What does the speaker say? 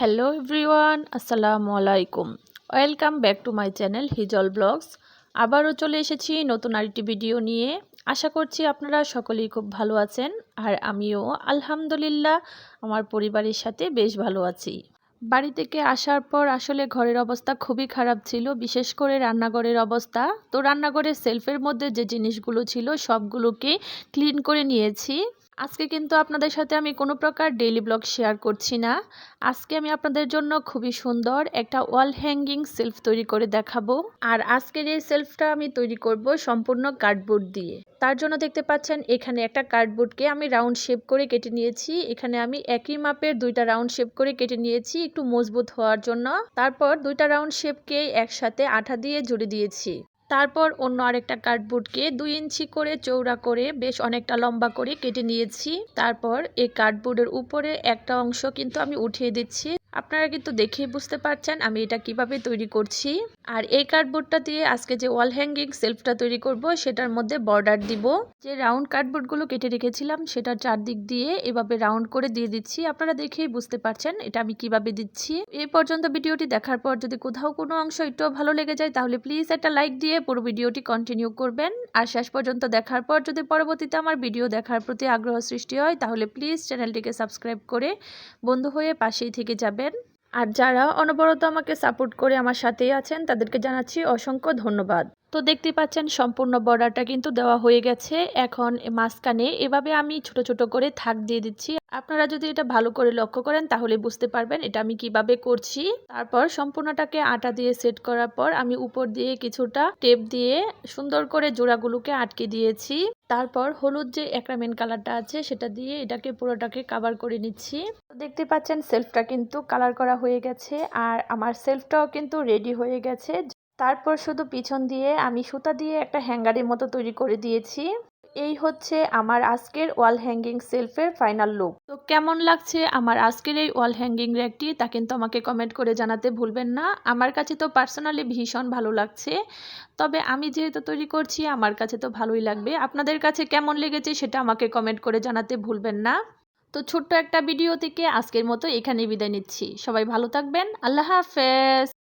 Hello everyone আসসালামু আলাইকুম welcome back to my channel Hijol vlogs আবারও চলে এসেছি নতুন আরেকটি ভিডিও নিয়ে। আশা করছি আপনারা সকলেই খুব ভালো আছেন, আর আমিও আলহামদুলিল্লাহ, আমার পরিবারের সাথে বেশ ভালো আছি। বাড়ি থেকে আসার পর আসলে ঘরের অবস্থা খুবই খারাপ ছিল, বিশেষ করে রান্নাঘরের অবস্থা। তো রান্নাঘরের সেলফের মধ্যে যে জিনিসগুলো ছিল, সবগুলোকে ক্লিন করে নিয়েছি। আজকে কিন্তু আপনাদের সাথে আমি কোনো প্রকার ডেইলি ব্লগ শেয়ার করছি না। আজকে আমি আপনাদের জন্য খুবই সুন্দর একটা ওয়াল হ্যাঙ্গিং সেলফ তৈরি করে দেখাবো। আর আজকের এই সেলফটা আমি তৈরি করব সম্পূর্ণ কার্ডবোর্ড দিয়ে। তার জন্য দেখতে পাচ্ছেন, এখানে একটা কার্ডবোর্ডকে আমি রাউন্ড শেপ করে কেটে নিয়েছি। এখানে আমি একই মাপের দুইটা রাউন্ড শেপ করে কেটে নিয়েছি একটু মজবুত হওয়ার জন্য। তারপর দুইটা রাউন্ড শেপকে একসাথে আঠা দিয়ে জুড়ে দিয়েছি। তারপর অন্য আরেকটা কার্ডবোর্ডকে দুই ইঞ্চি করে চৌড়া করে বেশ অনেকটা লম্বা করে কেটে নিয়েছি। তারপর এই কার্ডবোর্ডের উপরে একটা অংশ কিন্তু আমি উঠিয়ে দিচ্ছি। আপনারা কিন্তু দেখেই বুঝতে পারছেন আমি এটা কীভাবে তৈরি করছি। আর এই কার্ডবোর্ডটা দিয়ে আজকে যে ওয়াল হ্যাঙ্গিং সেলফটা তৈরি করব, সেটার মধ্যে বর্ডার দিব। যে রাউন্ড কার্ডবোর্ডগুলো কেটে রেখেছিলাম, সেটার চারদিক দিয়ে এভাবে রাউন্ড করে দিয়ে দিচ্ছি। আপনারা দেখেই বুঝতে পারছেন এটা আমি কীভাবে দিচ্ছি। এই পর্যন্ত ভিডিওটি দেখার পর যদি কোথাও কোনো অংশ একটু ভালো লেগে যায়, তাহলে প্লিজ একটা লাইক দিয়ে পুরো ভিডিওটি কন্টিনিউ করবেন। আর শেষ পর্যন্ত দেখার পর যদি পরবর্তীতে আমার ভিডিও দেখার প্রতি আগ্রহ সৃষ্টি হয়, তাহলে প্লিজ চ্যানেলটিকে সাবস্ক্রাইব করে বন্ধু হয়ে পাশেই থেকে যাবেন। আর যারা অনবরত আমাকে সাপোর্ট করে আমার সাথেই আছেন, তাদেরকে জানাচ্ছি অসংখ্য ধন্যবাদ। তো দেখতে পাচ্ছেন, সম্পূর্ণ বর্ডারটা কিন্তু দেওয়া হয়ে গেছে। এখন মাঝখানে এভাবে আমি ছোট ছোট করে থাক দিয়ে দিচ্ছি। আপনারা যদি এটা ভালো করে লক্ষ্য করেন, তাহলে বুঝতে পারবেন এটা আমি কীভাবে করছি। তারপর সম্পূর্ণটাকে আটা দিয়ে সেট করার পর আমি উপর দিয়ে কিছুটা টেপ দিয়ে সুন্দর করে জোড়াগুলোকে আটকে দিয়েছি। তারপর হলুদ যে একরামেন কালারটা আছে, সেটা দিয়ে এটাকে পুরোটাকে কাভার করে নিচ্ছি। দেখতে পাচ্ছেন সেলফটা কিন্তু কালার করা হয়ে গেছে, আর আমার সেলফটাও কিন্তু রেডি হয়ে গেছে। তারপর শুধু পিছন দিয়ে আমি সুতা দিয়ে একটা হ্যাঙ্গারের মতো তৈরি করে দিয়েছি। এই হচ্ছে আমার আজকের ওয়াল হ্যাঙ্গিং সেলফের ফাইনাল লুক। তো কেমন লাগছে আমার আজকের এই ওয়াল হ্যাঙ্গিং র্যাকটি তা কিন্তু আমাকে কমেন্ট করে জানাতে ভুলবেন না। আমার কাছে তো পার্সোনালি ভীষণ ভালো লাগছে। তবে আমি যেহেতু তৈরি করছি, আমার কাছে তো ভালোই লাগবে। আপনাদের কাছে কেমন লেগেছে সেটা আমাকে কমেন্ট করে জানাতে ভুলবেন না। তো ছোট্ট একটা ভিডিও থেকে আজকের মতো এখানে বিদায় নিচ্ছি। সবাই ভালো থাকবেন। আল্লাহ হাফেজ।